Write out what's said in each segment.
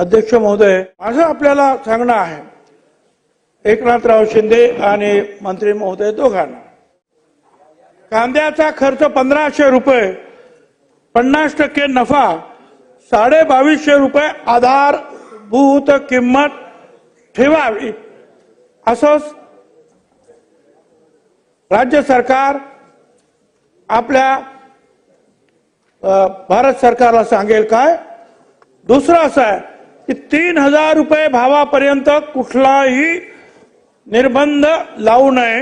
अध्यक्ष महोदय माझं आपल्याला सांगणं आहे. एकनाथराव शिंदे आणि मंत्री महोदय दोघांना. कांद्याचा खर्च पंधराशे रुपये पन्नास टक्के नफा साडे बावीसशे रुपये आधारभूत किंमत ठेवावी. असं राज्य सरकार आपल्या भारत सरकारला सांगेल काय? दुसरं असं आहे की तीन हजार रुपये भावापर्यंत कुठलाही निर्बंध लावू नये.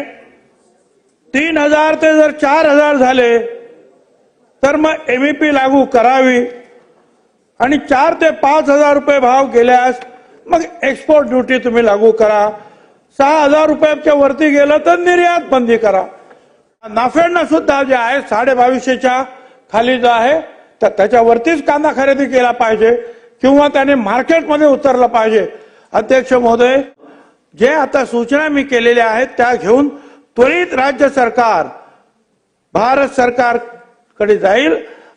तीन हजार ते जर चार हजार झाले तर मग एमईपी लागू करावी. आणि चार ते पाच हजार रुपये भाव गेल्यास मग एक्सपोर्ट ड्युटी तुम्ही लागू करा. सहा हजार रुपयाच्या वरती गेलं तर निर्यात बंदी करा. नाफेडनं सुद्धा जे आहे साडे बावीसशेच्या खाली जो आहे तर त्याच्यावरतीच कांदा खरेदी केला पाहिजे. किंवा त्याने मार्केटमध्ये उतरलं पाहिजे. अध्यक्ष महोदय जे आता सूचना मी केलेल्या आहेत त्या घेऊन त्वरित राज्य सरकार भारत सरकारकडे जाईल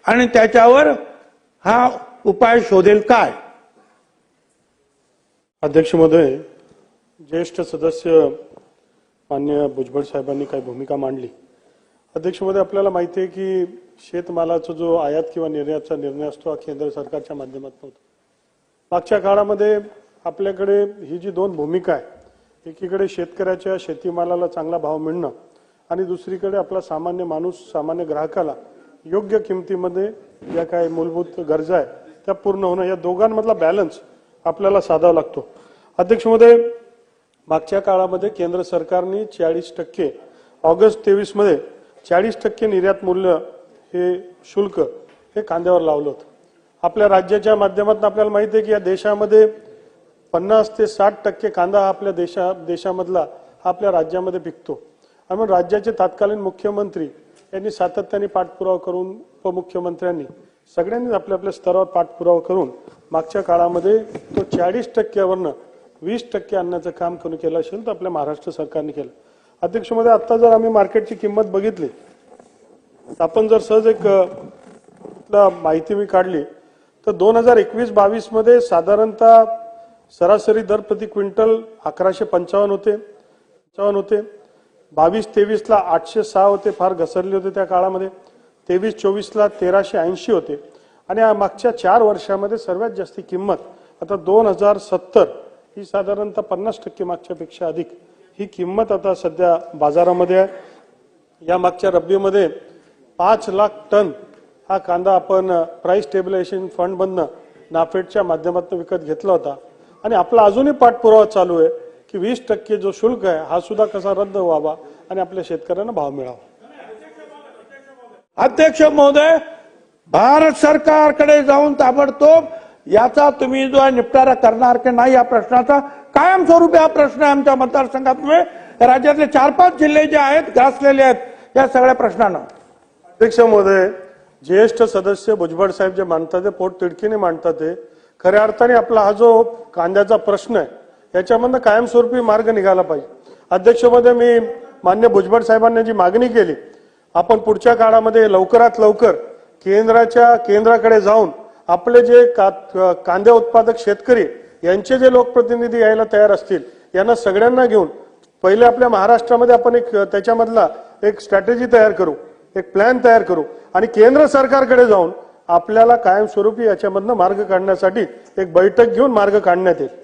आणि त्याच्यावर हा उपाय शोधेल काय? अध्यक्ष महोदय ज्येष्ठ सदस्य मान्य भुजबळ साहेबांनी काही भूमिका मांडली. अध्यक्ष महोदय आपल्याला माहिती आहे की शेतमालाचा जो आयात किंवा निर्यातचा निर्णय असतो हा केंद्र सरकारच्या माध्यमातून होतो. मागच्या काळामध्ये आपल्याकडे ही जी दोन भूमिका आहे एकीकडे शेतकऱ्याच्या शेतीमालाला चांगला भाव मिळणं आणि दुसरीकडे आपला सामान्य माणूस सामान्य ग्राहकाला योग्य किमतीमध्ये ज्या काही मूलभूत गरजा आहे त्या पूर्ण होणं या दोघांमधला बॅलन्स आपल्याला साधावा लागतो. अध्यक्ष महोदय मागच्या काळामध्ये केंद्र सरकारने चाळीस टक्के ऑगस्ट तेवीसमध्ये चाळीस टक्के निर्यात मूल्य हे शुल्क हे कांद्यावर लावलं होतं. आपल्या राज्याच्या माध्यमातून आपल्याला माहिती आहे की या देशामध्ये पन्नास ते साठ टक्के कांदा हा आपल्या देशा देशामधला हा आपल्या राज्यामध्ये पिकतो. आणि म्हणून राज्याचे तत्कालीन मुख्यमंत्री यांनी सातत्याने पाठपुरावा करून उपमुख्यमंत्र्यांनी सगळ्यांनी आपल्या आपल्या स्तरावर पाठपुरावा करून मागच्या काळामध्ये तो चाळीस टक्क्यावरनं वीस टक्के आणण्याचं काम कोणी केलं असेल तर आपल्या महाराष्ट्र सरकारने केलं. अध्यक्षमध्ये आत्ता जर आम्ही मार्केटची किंमत बघितली तर आपण जर सहज एक माहिती मी काढली तर दोन हजार एकवीस बावीसमध्ये साधारणतः सरासरी दर प्रति क्विंटल अकराशे पंचावन्न होते पंचावन्न होते. बावीस तेवीसला आठशे सहा होते फार घसरले होते त्या काळामध्ये. तेवीस चोवीसला तेराशे ऐंशी होते. आणि मागच्या चार वर्षामध्ये सर्वात जास्त किंमत आता दोन हजार सत्तर ही साधारणतः पन्नास टक्के मागच्यापेक्षा अधिक ही किंमत आता सध्या बाजारामध्ये आहे. या मागच्या रब्बीमध्ये पाच लाख टन हा कांदा आपण प्राइस स्टेबिलायझेशन फंड मधनं नाफेडच्या माध्यमातून विकत घेतला होता. आणि आपला अजूनही पाठपुरावा चालू आहे की वीस टक्के जो शुल्क आहे हा सुद्धा कसा रद्द व्हावा आणि आपल्या शेतकऱ्यांना भाव मिळावा. अध्यक्ष महोदय भारत सरकारकडे जाऊन ताबडतोब याचा तुम्ही जो आहे निपटारा करणार की नाही या प्रश्नाचा कायमस्वरूपी हा प्रश्न आहे आमच्या मतदारसंघात राज्यातले चार पाच जिल्हे जे आहेत ग्रासलेले आहेत या सगळ्या प्रश्नानं. अध्यक्ष महोदय ज्येष्ठ सदस्य भुजबळ साहेब जे मांडतात ते पोट तिडकीने मांडतात ते खऱ्या अर्थाने आपला हा जो कांद्याचा प्रश्न आहे याच्यामधनं कायमस्वरूपी मार्ग निघाला पाहिजे. अध्यक्षमध्ये मी मान्य भुजबळ साहेबांनी जी मागणी केली आपण पुढच्या काळामध्ये लवकरात लवकर केंद्राच्या केंद्राकडे जाऊन आपले जे का- कांदे उत्पादक शेतकरी यांचे जे लोकप्रतिनिधी यायला तयार असतील यांना सगळ्यांना घेऊन पहिले आपल्या महाराष्ट्रामध्ये आपण एक त्याच्यामधला एक स्ट्रॅटेजी तयार करू. एक प्लॅन तयार करू. आणि केंद्र सरकारकडे जाऊन आपल्याला कायमस्वरूपी याच्यामधनं मार्ग काढण्यासाठी एक बैठक घेऊन मार्ग काढण्यात येईल.